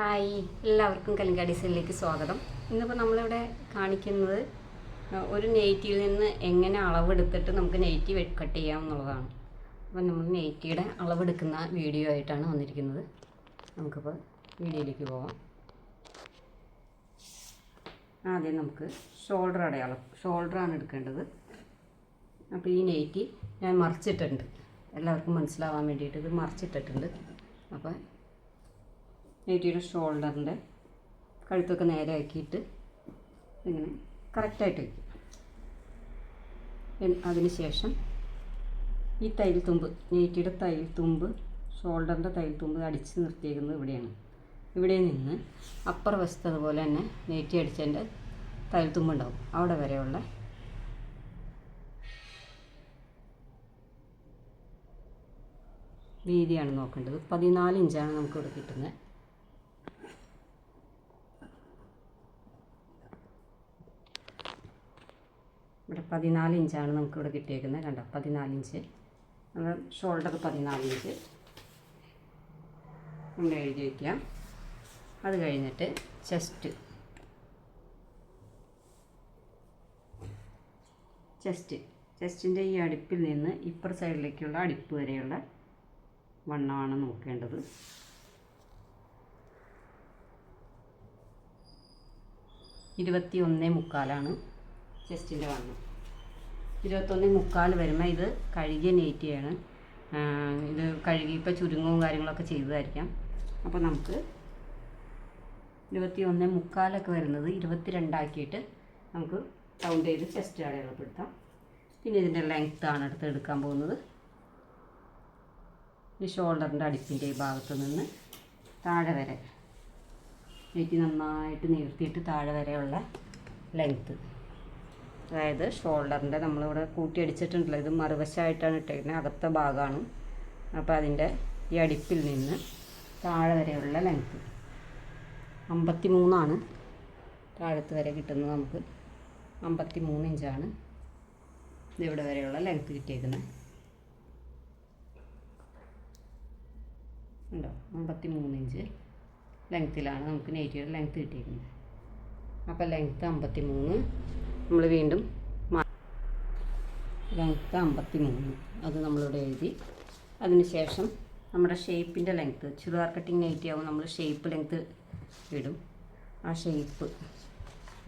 Hi എല്ലാവർക്കും കലങ്കാടീസിലേക്ക് സ്വാഗതം. ഇന്നിപ്പോൾ നമ്മളിവിടെ കാണിക്കുന്നത് ഒരു നെയ്റ്റിയിൽ നിന്ന് എങ്ങനെ അളവെടുത്തിട്ട് നമുക്ക് നെയ്റ്റി കട്ട് ചെയ്യാം എന്നുള്ളതാണ്. അപ്പോൾ നമ്മൾ നെയ്റ്റിയുടെ അളവെടുക്കുന്ന വീഡിയോ ആയിട്ടാണ് വന്നിരിക്കുന്നത്. നമുക്കിപ്പോൾ വീഡിയോയിലേക്ക് പോവാം. ആദ്യം നമുക്ക് ഷോൾഡർ അടയാളം ഷോൾഡറാണ് എടുക്കേണ്ടത്. അപ്പോൾ ഈ നെയ്റ്റി ഞാൻ മറിച്ചിട്ടുണ്ട്. എല്ലാവർക്കും മനസ്സിലാവാൻ വേണ്ടിയിട്ട് ഇത് മറിച്ചിട്ടിട്ടുണ്ട്. അപ്പോൾ നെയ്റ്റിയുടെ ഷോൾഡറിന്റെ കഴുത്തൊക്കെ നേരെ ആക്കിയിട്ട് ഇങ്ങനെ കറക്റ്റായിട്ട് വയ്ക്കും. അതിനുശേഷം അതിന് ശേഷം ഈ തൈൽ തുമ്പ് നെറ്റിയുടെ തൈൽ തുമ്പ് ഷോൾഡറിന്റെ തൈൽ തുമ്പ് അടിച്ച് നിർത്തിയേക്കുന്നത് ഇവിടെയാണ്. ഇവിടെ നിന്ന് അപ്പർ വശത്ത് അതുപോലെ തന്നെ നെറ്റി അടിച്ചതിന്റെ തുമ്പ് ഉണ്ടാവും. അവിടെ വരെയുള്ള വീതിയാണ് നോക്കേണ്ടത്. പതിനാല് ഇഞ്ചാണ് നമുക്കിവിടെ കിട്ടുന്നത്. ഇവിടെ പതിനാല് ഇഞ്ചാണ് നമുക്കിവിടെ കിട്ടിയേക്കുന്നത്. കണ്ടോ? പതിനാല് ഇഞ്ച്. നമ്മൾ ഷോൾഡർ പതിനാല് ഇഞ്ച്. നമ്മൾ എഴുതി വയ്ക്കാം അത് കഴിഞ്ഞിട്ട് ചെസ്റ്റ്. ചെസ്റ്റ്. ചെസ്റ്റിന്റെ ഈ അടുപ്പിൽ നിന്ന് ഇപ്പുറ സൈഡിലേക്കുള്ള അടുപ്പ് വരെയുള്ള വണ്ണമാണ് നോക്കേണ്ടത്. ഇരുപത്തി ഒന്നേ മുക്കാലാണ്. ചെസ്റ്റിന്റെ വന്നു. ഇരുപത്തൊന്ന് മുക്കാൽ വരുമ്പോൾ ഇത് കഴുകിയ നെയ്റ്റിയാണ് ഇത് കഴുകി ഇപ്പോൾ ചുരുങ്ങവും കാര്യങ്ങളൊക്കെ ചെയ്തതായിരിക്കാം. അപ്പോൾ നമുക്ക് ഇരുപത്തി ഒന്ന് മുക്കാലൊക്കെ വരുന്നത് ഇരുപത്തി രണ്ടാക്കിയിട്ട് നമുക്ക് കൗണ്ട് ചെയ്ത് ചെസ്റ്റ് അടയാളപ്പെടുത്താം. പിന്നെ ഇതിന്റെ ആണ് അടുത്ത് എടുക്കാൻ പോകുന്നത്. ഈ ഷോൾഡറിന്റെ അടുപ്പിന്റെ ഈ ഭാഗത്ത് നിന്ന് താഴെ വരെ. എനിക്ക് നന്നായിട്ട് നിർത്തിയിട്ട് താഴെ വരെയുള്ള ലെങ്ത്ത് അതായത് ഷോൾഡറിന്റെ നമ്മളിവിടെ കൂട്ടിയടിച്ചിട്ടുണ്ടല്ലോ. ഇത് മറുവശമായിട്ടാണ് ഇട്ടേക്കുന്നത്. അകത്തെ ഭാഗമാണ്. അപ്പോൾ അതിന്റെ ഈ അടിപ്പിൽ നിന്ന് താഴെ വരെയുള്ള ലെങ്ത്ത് അമ്പത്തി മൂന്നാണ് താഴത്ത് വരെ കിട്ടുന്നത് നമുക്ക്. അമ്പത്തി മൂന്ന് ഇഞ്ചാണ് ഇതിവിടെ വരെയുള്ള ലെങ്ത്ത് കിട്ടിയേക്കുന്നത്. ഉണ്ടോ? അമ്പത്തി മൂന്ന് ഇഞ്ച് ലെങ്ത്തിലാണ് നമുക്ക് നെയ്റ്റിയുടെ ലെങ്ത്ത് കിട്ടിയിരിക്കുന്നത് അപ്പോൾ ലെങ്ത്ത് അമ്പത്തി മൂന്ന് നമ്മൾ വീണ്ടും ലെങ്ത്ത് അമ്പത്തി മൂന്ന് അത് നമ്മളിവിടെ എഴുതി. അതിനുശേഷം നമ്മുടെ ഷേപ്പിന്റെ ലെങ്ത്ത് ചുരിദാർ കട്ടിങ് നൈറ്റി ആവും നമ്മൾ ഷേപ്പ് ലെങ്ത്ത് ഇടും. ആ ഷേപ്പ്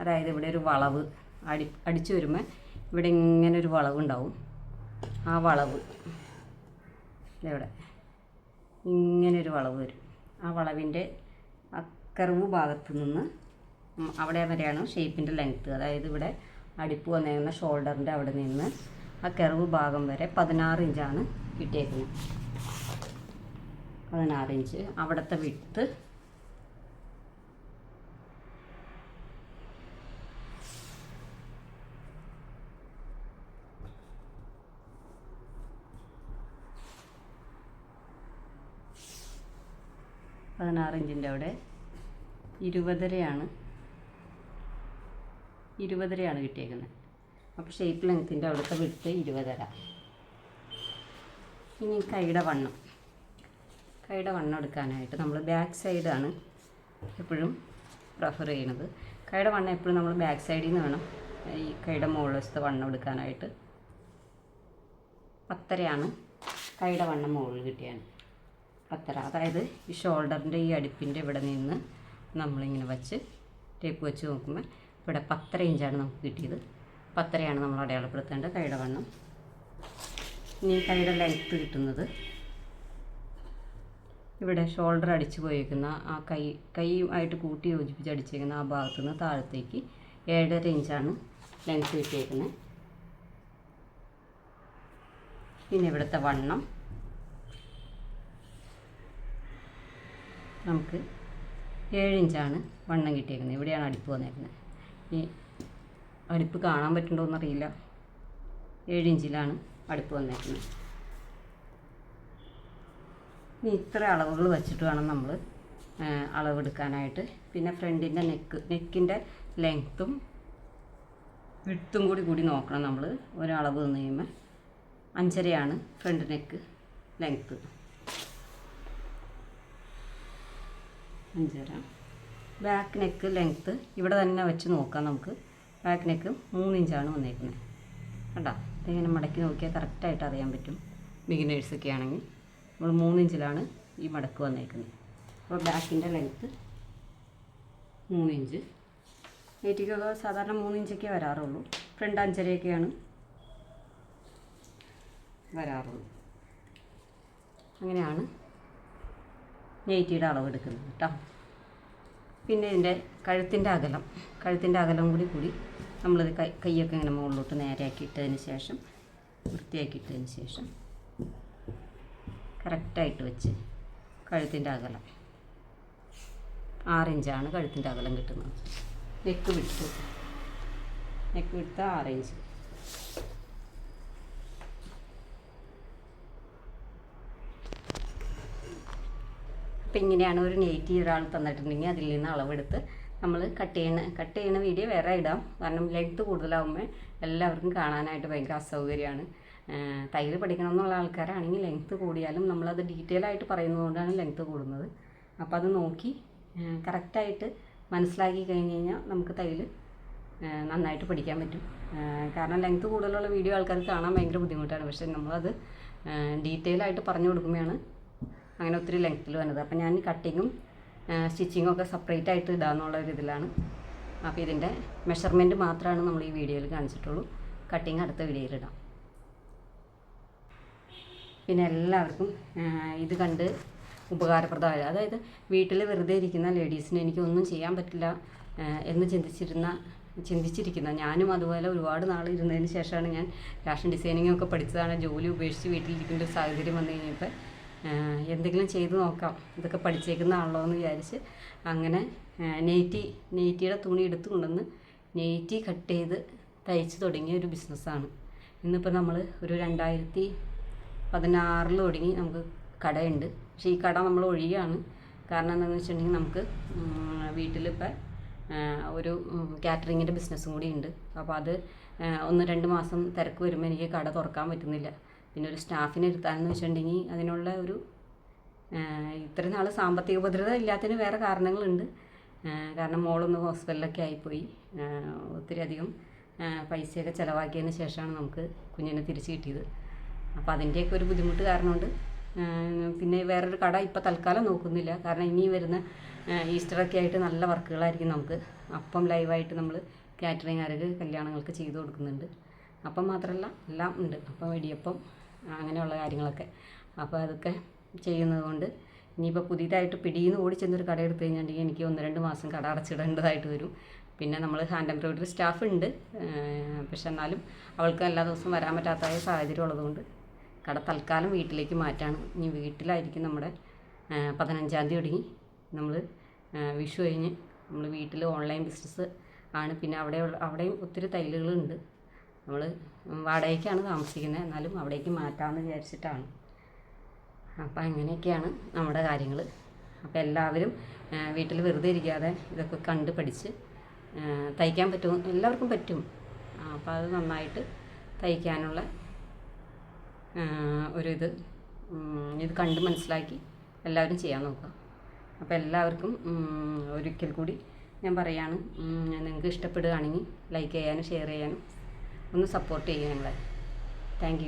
അതായത് ഇവിടെ ഒരു വളവ് അടി അടിച്ചു വരുമ്പോൾ ഇവിടെ ഇങ്ങനെ ഒരു വളവ് ഉണ്ടാവും. ആ വളവ് ഇവിടെ ഇങ്ങനെ ഒരു വളവ് വരും. ആ വളവിന്റെ ആ കർവ് ഭാഗത്ത് നിന്ന് അവിടെ വരെയാണ് ഷേപ്പിന്റെ ലെങ്ത്ത് അതായത് ഇവിടെ അടിപ്പ് വന്നേക്കുന്ന ഷോൾഡറിന്റെ അവിടെ നിന്ന് ആ കർവ് ഭാഗം വരെ പതിനാറ് ഇഞ്ചാണ് കിട്ടിയേക്കുന്നത്. പതിനാറ് ഇഞ്ച്. അവിടുത്തെ വിട്ട് പതിനാറ് ഇഞ്ചിന്റെ അവിടെ ഇരുപതരയാണ് ഇരുപതരയാണ് കിട്ടിയേക്കുന്നത് അപ്പോൾ ഷേപ്പ് ലെങ്ത്തിന്റെ അവിടുത്തെ വിട്ട് ഇരുപതര. ഇനി കൈയുടെ വണ്ണം. കൈയുടെ വണ്ണം എടുക്കാനായിട്ട് നമ്മൾ ബാക്ക് സൈഡാണ് എപ്പോഴും പ്രിഫർ ചെയ്യണത്. കൈയുടെ വണ്ണം എപ്പോഴും നമ്മൾ ബാക്ക് സൈഡിൽ നിന്ന് വേണം ഈ കൈയുടെ മുകളിലത്തെ വണ്ണം എടുക്കാനായിട്ട്. പത്തരയാണ് കൈയുടെ വണ്ണം മുകളിൽ കിട്ടിയാണ് പത്തര. അതായത് ഈ ഷോൾഡറിന്റെ ഈ അടുപ്പിന്റെ ഇവിടെ നിന്ന് നമ്മളിങ്ങനെ വച്ച് ടേപ്പ് വെച്ച് നോക്കുമ്പോൾ ഇവിടെ പത്തര ഇഞ്ചാണ് നമുക്ക് കിട്ടിയത്. പത്തരയാണ് നമ്മൾ അടയാളപ്പെടുത്തേണ്ടത്. കൈയുടെ വണ്ണം. ഇനി കൈയുടെ ലെങ്ത്ത് കിട്ടുന്നത്. ഇവിടെ ഷോൾഡർ അടിച്ചു പോയേക്കുന്ന ആ കൈ കൈയുമായിട്ട് കൂട്ടി യോജിപ്പിച്ച് അടിച്ചേക്കുന്ന ആ ഭാഗത്തു നിന്ന് താഴത്തേക്ക് ഏഴര ഇഞ്ചാണ് ലെങ്ത്ത് കിട്ടിയേക്കുന്നത് പിന്നെ ഇവിടുത്തെ വണ്ണം. നമുക്ക് ഏഴ് ഇഞ്ചാണ് വണ്ണം കിട്ടിയേക്കുന്നത് ഇവിടെയാണ് അടിപ്പ് വന്നേക്കുന്നത് അടുപ്പ് കാണാൻ പറ്റുന്നുണ്ടോ എന്നറിയില്ല ഏഴ് ഇഞ്ചിലാണ് അടുപ്പ് വന്നേക്കുന്നത്. ഇനി ഇത്ര അളവുകൾ വെച്ചിട്ട് വേണം നമ്മൾ അളവെടുക്കാനായിട്ട്. പിന്നെ ഫ്രണ്ടിന്റെ നെക്ക് നെക്കിന്റെ ലെങ്ത്തും വിട്ടും കൂടി കൂടി നോക്കണം നമ്മൾ ഒരളവ് തന്നു കഴിയുമ്പോൾ അഞ്ചരയാണ് ഫ്രണ്ട് നെക്ക് ലെങ്ത്ത്. അഞ്ചര. ബാക്ക് നെക്ക് ലെങ്ത്ത് ഇവിടെ തന്നെ വെച്ച് നോക്കാം നമുക്ക്. ബാക്ക് നെക്ക് മൂന്ന് ഇഞ്ചാണ് വന്നേക്കുന്നത്. കേട്ടോ ഇതിങ്ങനെ മടക്കി നോക്കിയാൽ കറക്റ്റായിട്ട് അറിയാൻ പറ്റും. ബിഗിനേഴ്സൊക്കെ ആണെങ്കിൽ നമ്മൾ മൂന്നിഞ്ചിലാണ് ഈ മടക്ക് വന്നേക്കുന്നത്. അപ്പോൾ ബാക്കിന്റെ ലെങ്ത്ത് മൂന്നിഞ്ച് നെറ്റിക്കൊക്കെ സാധാരണ മൂന്നിഞ്ചൊക്കെ വരാറുള്ളൂ. ഫ്രണ്ട് അഞ്ചരയൊക്കെയാണ് വരാറുള്ളൂ. അങ്ങനെയാണ് നെയ്റ്റിയുടെ അളവ് എടുക്കുന്നത് കേട്ടോ. പിന്നെ ഇതിന്റെ കഴുത്തിന്റെ അകലം. കഴുത്തിന്റെ അകലം കൂടി കൂടി നമ്മളത് കൈ കൈയൊക്കെ ഇങ്ങനെ മുകളിലോട്ട് നേരെയാക്കി ഇട്ടതിന് ശേഷം വൃത്തിയാക്കി ഇട്ടതിന് ശേഷം കറക്റ്റായിട്ട് വെച്ച് കഴുത്തിന്റെ അകലം. ആറിഞ്ചാണ് കഴുത്തിന്റെ അകലം കിട്ടുന്നത്. നെക്ക് വിട്ടു. നെക്ക് വിട്ട് ആറ് അപ്പം ഇങ്ങനെയാണ് ഒരു നെയ്റ്റി ഒരാൾ തന്നിട്ടുണ്ടെങ്കിൽ അതിൽ നിന്ന് അളവെടുത്ത് നമ്മൾ കട്ട് ചെയ്യുന്ന കട്ട് ചെയ്യുന്ന വീഡിയോ വേറെ ഇടാം. കാരണം ലെങ്ത് കൂടുതലാവുമ്പോൾ എല്ലാവർക്കും കാണാനായിട്ട് ഭയങ്കര അസൗകര്യമാണ്. തയ്യൽ പഠിക്കണം എന്നുള്ള ആൾക്കാരാണെങ്കിൽ ലെങ്ത് കൂടിയാലും നമ്മളത് ഡീറ്റെയിൽ ആയിട്ട് പറയുന്നതുകൊണ്ടാണ് ലെങ്ത് കൂടുന്നത്. അപ്പോൾ അത് നോക്കി കറക്റ്റായിട്ട് മനസ്സിലാക്കി കഴിഞ്ഞ് കഴിഞ്ഞാൽ നമുക്ക് തയ്യൽ നന്നായിട്ട് പഠിക്കാൻ പറ്റും. കാരണം ലെങ്ത് കൂടുതലുള്ള വീഡിയോ ആൾക്കാർക്ക് കാണാൻ ഭയങ്കര ബുദ്ധിമുട്ടാണ്. പക്ഷേ നമ്മളത് ഡീറ്റെയിൽ ആയിട്ട് പറഞ്ഞു കൊടുക്കുമ്പോഴാണ് അങ്ങനെ ഒത്തിരി ലെങ്ത്തിൽ വന്നത്. അപ്പം ഞാൻ കട്ടിങ്ങും സ്റ്റിച്ചിങ്ങും ഒക്കെ സെപ്പറേറ്റ് ആയിട്ട് ഇടാന്നുള്ള ഒരു ഇതിലാണ്. അപ്പോൾ ഇതിന്റെ മെഷർമെന്റ് മാത്രമാണ് നമ്മൾ ഈ വീഡിയോയിൽ കാണിച്ചിട്ടുള്ളൂ. കട്ടിങ് അടുത്ത വീഡിയോയിൽ ഇടാം. പിന്നെ എല്ലാവർക്കും ഇത് കണ്ട് ഉപകാരപ്രദമായ അതായത് വീട്ടിൽ വെറുതെ ഇരിക്കുന്ന ലേഡീസിന് എനിക്കൊന്നും ചെയ്യാൻ പറ്റില്ല എന്ന് ചിന്തിച്ചിരുന്ന ചിന്തിച്ചിരിക്കുന്ന ഞാനും അതുപോലെ ഒരുപാട് നാൾ ഇരുന്നതിന് ശേഷമാണ് ഞാൻ ഫാഷൻ ഡിസൈനിങ് ഒക്കെ പഠിച്ചതാണ്. ജോലി ഉപേക്ഷിച്ച് വീട്ടിലിരിക്കുന്ന ഒരു സാഹചര്യം വന്നു കഴിഞ്ഞപ്പോൾ എന്തെങ്കിലും ചെയ്ത് നോക്കാം. ഇതൊക്കെ പഠിച്ചേക്കുന്ന ആണല്ലോ എന്ന് വിചാരിച്ച് അങ്ങനെ നെയ്റ്റി നെയ്റ്റിയുടെ തുണി എടുത്തു കൊണ്ടുവന്ന് നെയ്റ്റി കട്ട് ചെയ്ത് തയ്ച്ച് തുടങ്ങിയ ഒരു ബിസിനസ്സാണ്. ഇന്നിപ്പോൾ നമ്മൾ ഒരു രണ്ടായിരത്തി പതിനാറിൽ തുടങ്ങി നമുക്ക് കടയുണ്ട്. പക്ഷേ ഈ കട നമ്മൾ ഒഴിയാണ് കാരണം എന്താണെന്ന് വെച്ചിട്ടുണ്ടെങ്കിൽ നമുക്ക് വീട്ടിലിപ്പോൾ ഒരു കാറ്ററിങ്ങിന്റെ ബിസിനസ്സും കൂടി ഉണ്ട്. അപ്പോൾ അത് ഒന്ന് രണ്ട് മാസം തിരക്ക് വരുമ്പോൾ എനിക്ക് കട തുറക്കാൻ പറ്റുന്നില്ല. പിന്നെ ഒരു സ്റ്റാഫിനെ ഇരുത്താനെന്ന് വെച്ചിട്ടുണ്ടെങ്കിൽ അതിനുള്ള ഒരു ഇത്ര നാൾ സാമ്പത്തിക ഭദ്രത ഇല്ലാത്തതിന് വേറെ കാരണങ്ങളുണ്ട്. കാരണം മോളൊന്ന് ഹോസ്പിറ്റലിലൊക്കെ ആയിപ്പോയി. ഒത്തിരി അധികം പൈസയൊക്കെ ചിലവാക്കിയതിന് ശേഷമാണ് നമുക്ക് കുഞ്ഞിനെ തിരിച്ച് കിട്ടിയത്. അപ്പോൾ അതിന്റെയൊക്കെ ഒരു ബുദ്ധിമുട്ട് കാരണമുണ്ട്. പിന്നെ വേറൊരു കട ഇപ്പോൾ തൽക്കാലം നോക്കുന്നില്ല. കാരണം ഇനി വരുന്ന ഈസ്റ്ററൊക്കെ ആയിട്ട് നല്ല വർക്കുകളായിരിക്കും നമുക്ക്. അപ്പം ലൈവായിട്ട് നമ്മൾ കാറ്ററിംഗ് കാറ്ററിംഗുകാർക്ക് കല്യാണങ്ങൾക്ക് ചെയ്തു കൊടുക്കുന്നുണ്ട്. അപ്പം മാത്രമല്ല എല്ലാം ഉണ്ട്. അപ്പം വെടിയപ്പം അങ്ങനെയുള്ള കാര്യങ്ങളൊക്കെ. അപ്പോൾ അതൊക്കെ ചെയ്യുന്നത് കൊണ്ട് ഇനിയിപ്പോൾ പുതിയതായിട്ട് പിടിയിൽ ഓടി ചെന്നൊരു കട എടുത്തു കഴിഞ്ഞിട്ടുണ്ടെങ്കിൽ എനിക്ക് ഒന്ന് രണ്ട് മാസം കട അടച്ചിടേണ്ടതായിട്ട് വരും. പിന്നെ നമ്മൾ ഹാൻഡ് എംബ്രോയിഡറി സ്റ്റാഫ് ഉണ്ട്. പക്ഷെ എന്നാലും അവൾക്ക് എല്ലാ ദിവസവും വരാൻ പറ്റാത്തതായ സാഹചര്യം ഉള്ളതുകൊണ്ട് കട തൽക്കാലം വീട്ടിലേക്ക് മാറ്റാണ്. ഇനി വീട്ടിലായിരിക്കും നമ്മുടെ പതിനഞ്ചാം തീയതി തുടങ്ങി. നമ്മൾ വിഷു കഴിഞ്ഞ് നമ്മൾ വീട്ടിൽ ഓൺലൈൻ ബിസിനസ് ആണ്. പിന്നെ അവിടെ അവിടെയും ഒത്തിരി തയ്യലുകളുണ്ട്. നമ്മൾ വാടകയ്ക്കാണ് താമസിക്കുന്നത് എന്നാലും അവിടേക്ക് മാറ്റാമെന്ന് വിചാരിച്ചിട്ടാണ്. അപ്പം അങ്ങനെയൊക്കെയാണ് നമ്മുടെ കാര്യങ്ങൾ അപ്പോൾ എല്ലാവരും വീട്ടിൽ വെറുതെ ഇരിക്കാതെ ഇതൊക്കെ കണ്ട് പഠിച്ച് തയ്ക്കാൻ പറ്റും എല്ലാവർക്കും പറ്റും. അപ്പോൾ അത് നന്നായിട്ട് തയ്ക്കാനുള്ള ഒരു ഇത് ഇത് കണ്ട് മനസ്സിലാക്കി എല്ലാവരും ചെയ്യാൻ നോക്കുക. അപ്പോൾ എല്ലാവർക്കും ഒരിക്കൽ കൂടി ഞാൻ പറയാണ് നിങ്ങൾക്ക് ഇഷ്ടപ്പെടുകയാണെങ്കിൽ ലൈക്ക് ചെയ്യാനും ഷെയർ ചെയ്യാനും ഒന്ന് സപ്പോർട്ട് ചെയ്യുക ഞങ്ങളെ. താങ്ക്